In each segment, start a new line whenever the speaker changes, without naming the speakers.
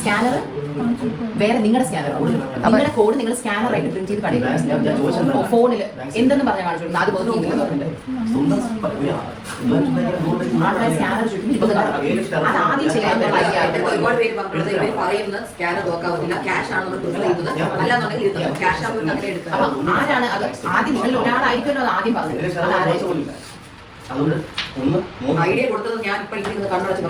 Scanner? വേറെ നിങ്ങളുടെ scanner നിങ്ങളുടെ കോഡ് നിങ്ങൾ സ്കാനർ ആയിട്ട് പ്രിന്റ് ചെയ്ത് കടയിൽ ഫോണിൽ എന്തെന്ന് പറഞ്ഞാൽ കാണിച്ചു അത് ആദ്യം ചെയ്യാൻ
ഒരുപാട് പേര് പറഞ്ഞത് ഇവർ പറയുന്നത് സ്കാനർ നോക്കാവുന്നില്ല ക്യാഷ് ആണ് നമ്മൾ പ്രിഫർ ചെയ്യുന്നത്? അല്ലാന്നുണ്ടെങ്കിൽ ഇരുന്നത് ക്യാഷ് ആകുമ്പോൾ അങ്ങനെ എടുക്കാം
ആരാണ് അത്? ആദ്യം നിങ്ങൾ ഒരാളായിരിക്കുമല്ലോ അത് ആദ്യം പറഞ്ഞത്.
അതുകൊണ്ട്
ഐഡിയ കൊടുത്തത് ഞാൻ ഇപ്പൊ കണ്ണടച്ച്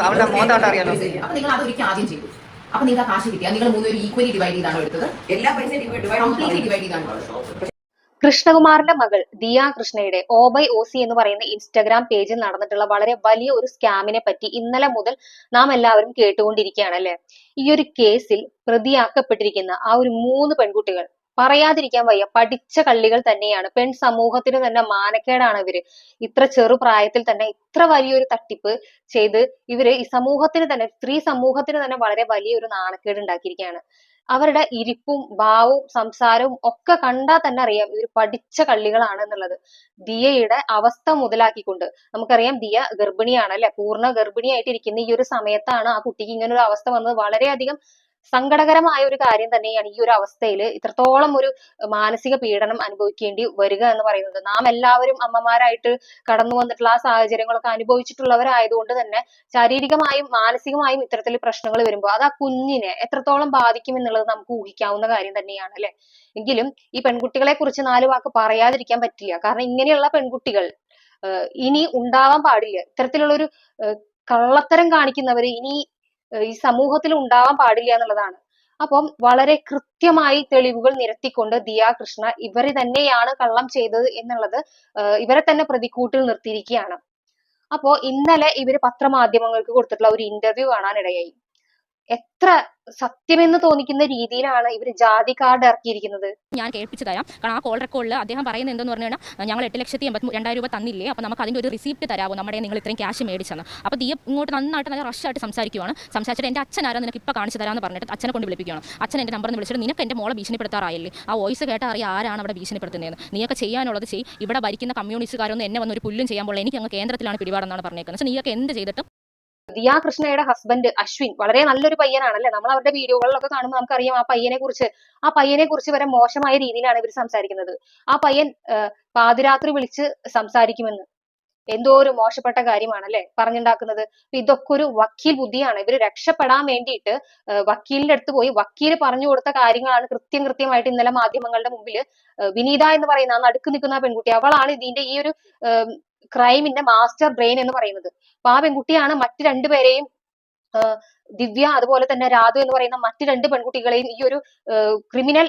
അവളുടെ അറിയാലോ.
അപ്പൊ നിങ്ങൾ അത് ഒരിക്കൽ ആദ്യം ചെയ്തു അപ്പൊ നിങ്ങൾക്ക് ആ കാശ് കിട്ടിയ നിങ്ങൾ മൂന്നുപേരും ഈക്വലി ഡിവൈഡ് ചെയ്താണോ എടുത്തത്.
എല്ലാ പൈസയും ഡിവൈഡ്
കംപ്ലീറ്റ്ലി ഡിവൈഡ് ചെയ്താണോ
കൃഷ്ണകുമാറിന്റെ മകൾ ദിയ കൃഷ്ണയുടെ ഓ ബൈ ഒ സി എന്ന് പറയുന്ന ഇൻസ്റ്റാഗ്രാം പേജിൽ നടന്നിട്ടുള്ള വളരെ വലിയ ഒരു സ്കാമിനെ പറ്റി ഇന്നലെ മുതൽ നാം എല്ലാവരും കേട്ടുകൊണ്ടിരിക്കുകയാണ് അല്ലെ? ഈ ഒരു കേസിൽ പ്രതിയാക്കപ്പെട്ടിരിക്കുന്ന ആ ഒരു മൂന്ന് പെൺകുട്ടികൾ പറയാതിരിക്കാൻ വയ്യ. പഠിച്ച കള്ളികൾ തന്നെയാണ്. പെൺ സമൂഹത്തിന് തന്നെ മാനക്കേടാണ് ഇവർ. ഇത്ര ചെറുപ്രായത്തിൽ തന്നെ ഇത്ര വലിയൊരു തട്ടിപ്പ് ചെയ്ത് ഇവർ ഈ സമൂഹത്തിന് തന്നെ സ്ത്രീ സമൂഹത്തിന് തന്നെ വളരെ വലിയൊരു നാണക്കേട് ഉണ്ടാക്കിയിരിക്കുകയാണ്. അവരുടെ ഇരിപ്പും ഭാവവും സംസാരവും ഒക്കെ കണ്ടാൽ തന്നെ അറിയാം ഇവർ പഠിച്ച കള്ളികളാണ് എന്നുള്ളത്. ദിയയുടെ അവസ്ഥ മുതലാക്കിക്കൊണ്ട്. നമുക്കറിയാം ദിയ ഗർഭിണിയാണ് അല്ലെ? പൂർണ ഗർഭിണിയായിട്ടിരിക്കുന്ന ഈ ഒരു സമയത്താണ് ആ കുട്ടിക്ക് ഇങ്ങനെ ഒരു അവസ്ഥ വന്നത്. വളരെയധികം സങ്കടകരമായ ഒരു കാര്യം തന്നെയാണ് ഈ ഒരു അവസ്ഥയിൽ ഇത്രത്തോളം ഒരു മാനസിക പീഡനം അനുഭവിക്കേണ്ടി വരിക എന്ന് പറയുന്നത്. നാം എല്ലാവരും അമ്മമാരായിട്ട് കടന്നു വന്നിട്ടുള്ള ആ സാഹചര്യങ്ങളൊക്കെ അനുഭവിച്ചിട്ടുള്ളവരായതുകൊണ്ട് തന്നെ ശാരീരികമായും മാനസികമായും ഇത്തരത്തിൽ പ്രശ്നങ്ങൾ വരുമ്പോൾ അത് ആ കുഞ്ഞിനെ എത്രത്തോളം ബാധിക്കും എന്നുള്ളത് നമുക്ക് ഊഹിക്കാവുന്ന കാര്യം തന്നെയാണ് അല്ലെ? എങ്കിലും ഈ പെൺകുട്ടികളെ കുറിച്ച് നാല് വാക്ക് പറയാതിരിക്കാൻ പറ്റില്ല. കാരണം ഇങ്ങനെയുള്ള പെൺകുട്ടികൾ ഇനി ഉണ്ടാവാൻ പാടില്ല. ഇത്തരത്തിലുള്ള ഒരു കള്ളത്തരം കാണിക്കുന്നവര് ഇനി ഈ സമൂഹത്തിൽ ഉണ്ടാവാൻ പാടില്ല എന്നുള്ളതാണ്. അപ്പം വളരെ കൃത്യമായി തെളിവുകൾ നിരത്തിക്കൊണ്ട് ദിയ കൃഷ്ണ ഇവരെ തന്നെയാണ് കള്ളം ചെയ്തത് എന്നുള്ളത് ഇവരെ തന്നെ പ്രതിക്കൂട്ടിൽ നിർത്തിയിരിക്കുകയാണ്. അപ്പോ ഇന്നലെ ഇവർ പത്രമാധ്യമങ്ങൾക്ക് കൊടുത്തിട്ടുള്ള ഒരു ഇന്റർവ്യൂ കാണാനിടയായി. എത്ര സത്യമെന്ന് തോന്നിക്കുന്ന രീതിയിലാണ് ഇവർ ജാതി കാർഡ് ഇറക്കിയിരിക്കുന്നത്?
ഞാൻ കേൾപ്പിച്ചു തരാം. കാരണം ആ കോൾ റെക്കോർഡിൽ അദ്ദേഹം പറയുന്നത് എന്തെന്ന് പറഞ്ഞു കഴിഞ്ഞാൽ ഞങ്ങൾ എട്ട് ലക്ഷത്തി എൺപത്തി രണ്ടായിരം രൂപ തന്നില്ലേ? അപ്പോൾ നമുക്ക് അതിന്റെ ഒരു റിസീപ്റ്റ് തരാമോ നമ്മുടെ നിങ്ങൾ ഇത്രയും ക്യാഷ് മേടിച്ചെന്ന്. അപ്പോൾ ദീയ ഇങ്ങോട്ട് നന്നായിട്ട് നല്ല റഷായിട്ട് സംസാരിക്കുവാണ്. സംസാരിച്ചിട്ട് എന്റെ അച്ഛൻ ആരാ? നിനക്ക് ഇപ്പോൾ കാണിച്ചു തരാമെന്ന് പറഞ്ഞിട്ട് അച്ഛനെ കൊണ്ട് വിളിപ്പിക്കുകയാണ് അച്ഛൻ എന്റെ നമ്പർ വിളിച്ചിട്ട് നിനക്ക് എന്റെ മോളെ ഭീഷണിപ്പെടുത്താറായില്ലേ? ആ വോയിസ് കേട്ടാൽ അറിയാം ആരാണ് അവിടെ ഭീഷണിപ്പെടുത്തുന്നതെന്ന്. നീയൊക്കെ ചെയ്യാനുള്ളത് ചെയ്യും ഇവിടെ ഭരിക്കുന്ന കമ്മ്യൂണിസ്റ്റുകാരൊന്നും എന്നെ വന്നൊരു പുല്ലും ചെയ്യാൻ പോലെ എനിക്ക് അങ്ങ് കേന്ദ്രത്തിലാണ് പിടിപാടെന്നാണ് പറഞ്ഞേക്കുന്നത്. നീയൊക്കെ എന്ത് ചെയ്തിട്ടും
ദിയ കൃഷ്ണയുടെ ഹസ്ബൻഡ് അശ്വിൻ വളരെ നല്ലൊരു പയ്യനാണല്ലേ? നമ്മൾ അവരുടെ വീഡിയോകളിലൊക്കെ കാണുമ്പോൾ നമുക്കറിയാം ആ പയ്യനെ കുറിച്ച് ആ പയ്യനെ കുറിച്ച് വരെ മോശമായ രീതിയിലാണ് ഇവർ സംസാരിക്കുന്നത്. ആ പയ്യൻ പാതിരാത്രി വിളിച്ച് സംസാരിക്കുമെന്ന്. എന്തോ ഒരു മോശപ്പെട്ട കാര്യമാണ് അല്ലെ പറഞ്ഞുണ്ടാക്കുന്നത് ഇതൊക്കെ ഒരു വക്കീൽ ബുദ്ധിയാണ്. ഇവർ രക്ഷപ്പെടാൻ വേണ്ടിയിട്ട് വക്കീലിന്റെ അടുത്ത് പോയി വക്കീൽ പറഞ്ഞു കൊടുത്ത കാര്യങ്ങളാണ് കൃത്യം കൃത്യമായിട്ട് ഇന്നലെ മാധ്യമങ്ങളുടെ മുമ്പിൽ വിനീത എന്ന് പറയുന്ന ആ നടുക്ക് നിൽക്കുന്ന പെൺകുട്ടി. അവളാണ് ഇതിന്റെ ഈ ഒരു ക്രൈമിന്റെ മാസ്റ്റർ ബ്രെയിൻ എന്ന് പറയുന്നത്. അപ്പൊ ആ പെൺകുട്ടിയാണ് മറ്റു രണ്ടുപേരെയും ദിവ്യ അതുപോലെ തന്നെ രാധു എന്ന് പറയുന്ന മറ്റു രണ്ട് പെൺകുട്ടികളെയും ഈ ഒരു ക്രിമിനൽ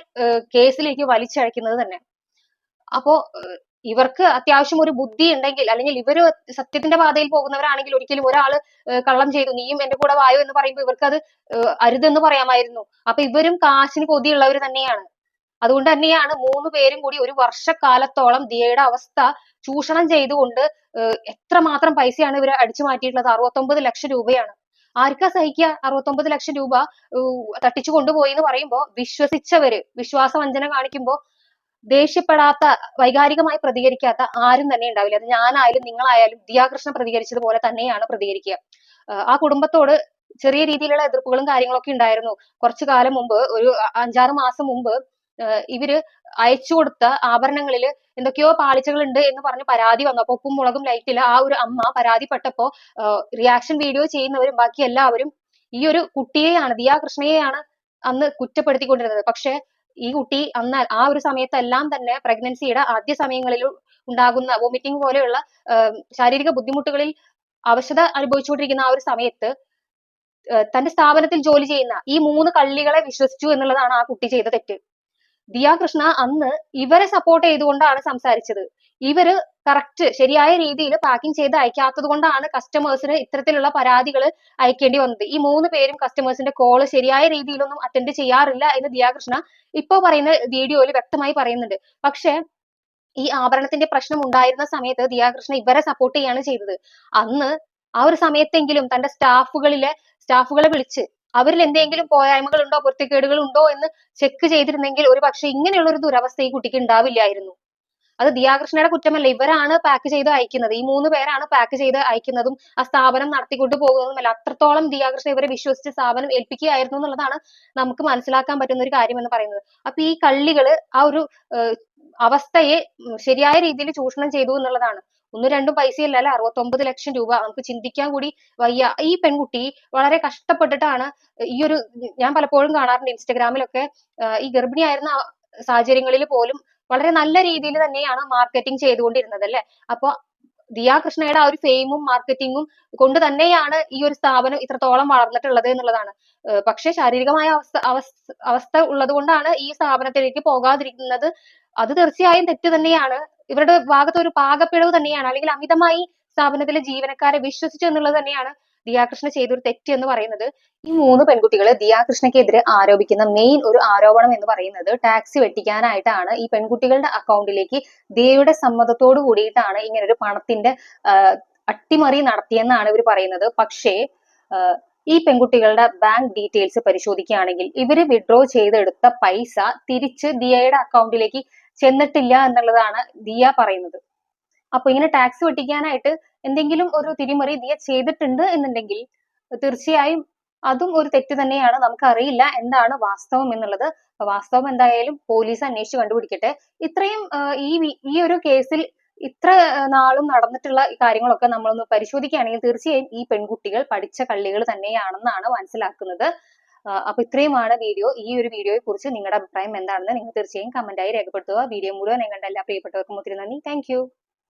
കേസിലേക്ക് വലിച്ചഴക്കുന്നത് തന്നെ അപ്പോ ഇവർക്ക് അത്യാവശ്യം ഒരു ബുദ്ധി ഉണ്ടെങ്കിൽ അല്ലെങ്കിൽ ഇവർ സത്യത്തിന്റെ പാതയിൽ പോകുന്നവരാണെങ്കിൽ ഒരിക്കലും ഒരാൾ കള്ളം ചെയ്തു നീയും എന്റെ കൂടെ വായോ എന്ന് പറയുമ്പോൾ ഇവർക്ക് അത് അരുതെന്ന് പറയാമായിരുന്നു. അപ്പൊ ഇവരും കാശിന് കൊതിയുള്ളവർ തന്നെയാണ്. അതുകൊണ്ട് തന്നെയാണ് മൂന്ന് പേരും കൂടി ഒരു വർഷക്കാലത്തോളം ദിയയുടെ അവസ്ഥ ചൂഷണം ചെയ്തുകൊണ്ട് എത്ര എത്രമാത്രം പൈസയാണ് ഇവർ അടിച്ചു മാറ്റിയിട്ടുള്ളത്? അറുപത്തൊമ്പത് ലക്ഷം രൂപയാണ്. ആർക്കാ സഹിക്കുക? അറുപത്തൊമ്പത് ലക്ഷം രൂപ തട്ടിച്ചു കൊണ്ടുപോയി എന്ന് പറയുമ്പോൾ വിശ്വസിച്ചവര് വിശ്വാസവഞ്ചന കാണിക്കുമ്പോൾ ദേഷ്യപ്പെടാത്ത വൈകാരികമായി പ്രതികരിക്കാത്ത ആരും തന്നെ ഉണ്ടാവില്ല. അത് ഞാനായാലും നിങ്ങളായാലും ദിയാകൃഷ്ണ പ്രതികരിച്ചതുപോലെ തന്നെയാണ് പ്രതികരിക്കുക. ആ കുടുംബത്തോട് ചെറിയ രീതിയിലുള്ള എതിർപ്പുകളും കാര്യങ്ങളൊക്കെ ഉണ്ടായിരുന്നു. കുറച്ചു കാലം മുമ്പ് ഒരു അഞ്ചാറ് മാസം മുമ്പ് ഇവർ അയച്ചു കൊടുത്ത ആഭരണങ്ങളിൽ എന്തൊക്കെയോ പാളിച്ചകളുണ്ട് എന്ന് പറഞ്ഞ് പരാതി വന്നു. അപ്പൊ ഉപ്പും മുളകും ലൈറ്റിൽ ആ ഒരു അമ്മ പരാതിപ്പെട്ടപ്പോ റിയാക്ഷൻ വീഡിയോ ചെയ്യുന്നവരും ബാക്കി എല്ലാവരും ഈ ഒരു കുട്ടിയെയാണ് ദിയ കൃഷ്ണയെയാണ് അന്ന് കുറ്റപ്പെടുത്തിക്കൊണ്ടിരുന്നത്. പക്ഷെ ഈ കുട്ടി അന്ന് ആ ഒരു സമയത്തെല്ലാം തന്നെ പ്രഗ്നൻസിയുടെ ആദ്യ സമയങ്ങളിൽ ഉണ്ടാകുന്ന വോമിറ്റിംഗ് പോലെയുള്ള ശാരീരിക ബുദ്ധിമുട്ടുകളിൽ അവശത അനുഭവിച്ചുകൊണ്ടിരിക്കുന്ന ആ ഒരു സമയത്ത് തന്റെ സ്ഥാപനത്തിൽ ജോലി ചെയ്യുന്ന ഈ മൂന്ന് കള്ളികളെ വിശ്വസിച്ചു എന്നുള്ളതാണ് ആ കുട്ടി ചെയ്ത തെറ്റ്. ദിയ കൃഷ്ണ അന്ന് ഇവരെ സപ്പോർട്ട് ചെയ്തുകൊണ്ടാണ് സംസാരിച്ചത്. ഇവർ കറക്റ്റ് ശരിയായ രീതിയിൽ പാക്കിംഗ് ചെയ്ത് അയക്കാത്തത് കൊണ്ടാണ് കസ്റ്റമേഴ്സിന് ഇത്തരത്തിലുള്ള പരാതികൾ അയക്കേണ്ടി വന്നത്. ഈ മൂന്ന് പേരും കസ്റ്റമേഴ്സിന്റെ കോൾ ശരിയായ രീതിയിലൊന്നും അറ്റൻഡ് ചെയ്യാറില്ല എന്ന് ദിയാകൃഷ്ണ ഇപ്പോ പറയുന്ന വീഡിയോയിൽ വ്യക്തമായി പറയുന്നുണ്ട്. പക്ഷെ ഈ ആഭരണത്തിന്റെ പ്രശ്നം ഉണ്ടായിരുന്ന സമയത്ത് ദിയാകൃഷ്ണ ഇവരെ സപ്പോർട്ട് ചെയ്യാണ് ചെയ്തത്. അന്ന് ആ ഒരു സമയത്തെങ്കിലും തന്റെ സ്റ്റാഫുകളിലെ സ്റ്റാഫുകളെ വിളിച്ച് അവരിൽ എന്തെങ്കിലും പോരായ്മകൾ ഉണ്ടോ? പൊരുത്തക്കേടുകൾ ഉണ്ടോ? എന്ന് ചെക്ക് ചെയ്തിരുന്നെങ്കിൽ ഒരു പക്ഷെ ഇങ്ങനെയുള്ള ഒരു ദുരവസ്ഥ ഈ കുട്ടിക്ക് ഉണ്ടാവില്ലായിരുന്നു. അത് ദിയാകൃഷ്ണയുടെ കുറ്റമല്ല. ഇവരാണ് പാക്ക് ചെയ്ത് അയക്കുന്നത്. ഈ മൂന്ന് പേരാണ് പാക്ക് ചെയ്ത് അയക്കുന്നതും ആ സ്ഥാപനം നടത്തിക്കൊണ്ട് പോകുന്നതുമല്ല. അത്രത്തോളം ദിയാകൃഷ്ണ ഇവരെ വിശ്വസിച്ച് സ്ഥാപനം ഏൽപ്പിക്കുകയായിരുന്നു എന്നുള്ളതാണ് നമുക്ക് മനസ്സിലാക്കാൻ പറ്റുന്ന ഒരു കാര്യം എന്ന് പറയുന്നത്. അപ്പൊ ഈ കള്ളികൾ ആ ഒരു അവസ്ഥയെ ശരിയായ രീതിയിൽ ചൂഷണം ചെയ്തു എന്നുള്ളതാണ്. ഒന്നും രണ്ടും പൈസയല്ല അല്ലെ അറുപത്തൊമ്പത് ലക്ഷം രൂപ. നമുക്ക് ചിന്തിക്കാൻ കൂടി വയ്യ. ഈ പെൺകുട്ടി വളരെ കഷ്ടപ്പെട്ടിട്ടാണ് ഈ ഒരു ഞാൻ പലപ്പോഴും കാണാറുണ്ട് ഇൻസ്റ്റഗ്രാമിലൊക്കെ ഈ ഗർഭിണിയായിരുന്ന സാഹചര്യങ്ങളിൽ പോലും വളരെ നല്ല രീതിയിൽ തന്നെയാണ് മാർക്കറ്റിംഗ് ചെയ്തുകൊണ്ടിരുന്നത് അല്ലെ അപ്പൊ ദിയ കൃഷ്ണയുടെ ആ ഒരു ഫെയിമും മാർക്കറ്റിംഗും കൊണ്ട് തന്നെയാണ് ഈ ഒരു സ്ഥാപനം ഇത്രത്തോളം വളർന്നിട്ടുള്ളത് എന്നുള്ളതാണ്. പക്ഷെ പക്ഷേ ശാരീരികമായ അവസ്ഥ അവസ്ഥ അവസ്ഥ ഉള്ളത് കൊണ്ടാണ് ഈ സ്ഥാപനത്തിലേക്ക് പോകാതിരിക്കുന്നത്. അത് തീർച്ചയായും തെറ്റ് തന്നെയാണ്. ഇവരുടെ ഭാഗത്ത് ഒരു പാകപ്പിഴവ് തന്നെയാണ്. അല്ലെങ്കിൽ അമിതമായി സ്ഥാപനത്തിലെ ജീവനക്കാരെ വിശ്വസിച്ചു എന്നുള്ളത് തന്നെയാണ് ദിയാകൃഷ്ണ ചെയ്തൊരു തെറ്റ് എന്ന് പറയുന്നത്. ഈ മൂന്ന് പെൺകുട്ടികൾ ദിയാകൃഷ്ണക്കെതിരെ ആരോപിക്കുന്ന മെയിൻ ഒരു ആരോപണം എന്ന് പറയുന്നത് ടാക്സി വെട്ടിക്കാനായിട്ടാണ്. ഈ പെൺകുട്ടികളുടെ അക്കൗണ്ടിലേക്ക് ദിയയുടെ സമ്മതത്തോടു കൂടിയിട്ടാണ് ഇങ്ങനെ ഒരു പണത്തിന്റെ അട്ടിമറി നടത്തിയെന്നാണ് ഇവർ പറയുന്നത്. പക്ഷേ ഈ പെൺകുട്ടികളുടെ ബാങ്ക് ഡീറ്റെയിൽസ് പരിശോധിക്കുകയാണെങ്കിൽ ഇവർ വിഡ്രോ ചെയ്തെടുത്ത പൈസ തിരിച്ച് ദിയയുടെ അക്കൗണ്ടിലേക്ക് ചെന്നിട്ടില്ല എന്നുള്ളതാണ് ദിയ പറയുന്നത്. അപ്പൊ ഇങ്ങനെ ടാക്സ് വെട്ടിക്കാനായിട്ട് എന്തെങ്കിലും ഒരു തിരിമറി ദിയ ചെയ്തിട്ടുണ്ട് എന്നുണ്ടെങ്കിൽ തീർച്ചയായും അതും ഒരു തെറ്റ് തന്നെയാണ്. നമുക്ക് അറിയില്ല എന്താണ് വാസ്തവം എന്നുള്ളത്. വാസ്തവം എന്തായാലും പോലീസ് അന്വേഷിച്ച് കണ്ടുപിടിക്കട്ടെ. ഇത്രയും ഈ ഈ ഒരു കേസിൽ ഇത്ര നാളും നടന്നിട്ടുള്ള കാര്യങ്ങളൊക്കെ നമ്മളൊന്ന് പരിശോധിക്കുകയാണെങ്കിൽ തീർച്ചയായും ഈ പെൺകുട്ടികൾ പഠിച്ച കള്ളികൾ തന്നെയാണെന്നാണ് മനസ്സിലാക്കുന്നത്. അപ്പൊ ഇത്രയുമാണ് വീഡിയോ. ഈ ഒരു വീഡിയോയെ കുറിച്ച് നിങ്ങളുടെ അഭിപ്രായം എന്താണെന്ന് നിങ്ങൾ തീർച്ചയായും കമന്റായി രേഖപ്പെടുത്തുക. വീഡിയോ മുഴുവൻ കണ്ട എല്ലാ പ്രിയപ്പെട്ടവർക്കും ഒത്തിരി നന്ദി. താങ്ക്